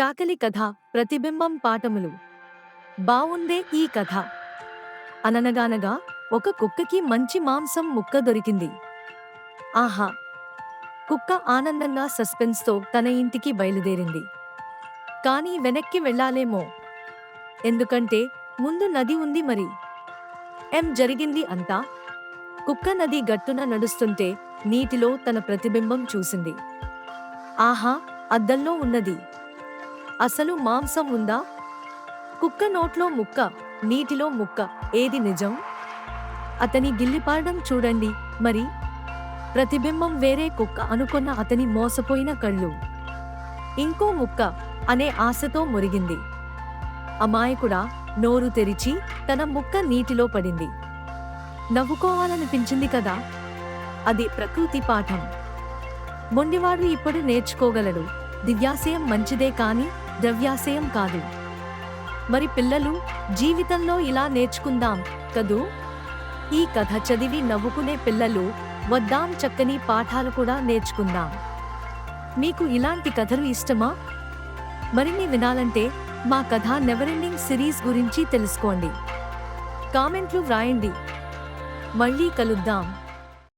చాకలి కథ ప్రతిబింబం పాఠములు. బావుందే ఈ కథ. అననగానగా ఒక కుక్కకి మంచి మాంసం ముక్క దొరికింది. ఆహా! కుక్క ఆనందంగా సస్పెన్స్తో తన ఇంటికి బయలుదేరింది. కానీ వెనక్కి వెళ్ళాలేమో? ఎందుకంటే ముందు నది ఉంది మరి. ఎం జరిగింది అంతా? కుక్క నది గట్టున నడుస్తుంటే నీటిలో తన ప్రతిబింబం చూసింది. ఆహా! అద్దంలో ఉన్నది. అసలు మాంసం ఉందా? కుక్క నోట్లో ముక్క నీటిలో ముక్క ఏది నిజం? అతని గిల్లిపాడడం చూడండి మరి. ప్రతిబింబం వేరే కుక్క అనుకున్న అతని మోసపోయిన కళ్ళు. ఇంకో ముక్క అనే ఆశతో మురిగింది. అమాయకుడా నోరు తెరిచి తన ముక్క నీటిలో పడింది. నవ్వుకోవాలనిపించింది కదా? అది ప్రకృతి పాఠం. మొండివాడు ఇప్పుడు నేర్చుకోగలడు. దివ్యాశయం మంచిదే కానీ ద్రవ్యాశయం కాదు. మరి పిల్లలు జీవితంలో ఇలా నేర్చుకుందాం కదూ? ఈ కథ చదివి నవ్వుకునే పిల్లలు వద్దాం చక్కని పాఠాలు కూడా నేర్చుకుందాం. మీకు ఇలాంటి కథలు ఇష్టమా? మరిన్ని వినాలంటే మా కథ నెవరెండింగ్ సిరీస్ గురించి తెలుసుకోండి. కామెంట్లు వ్రాయండి. మళ్ళీ కలుద్దాం.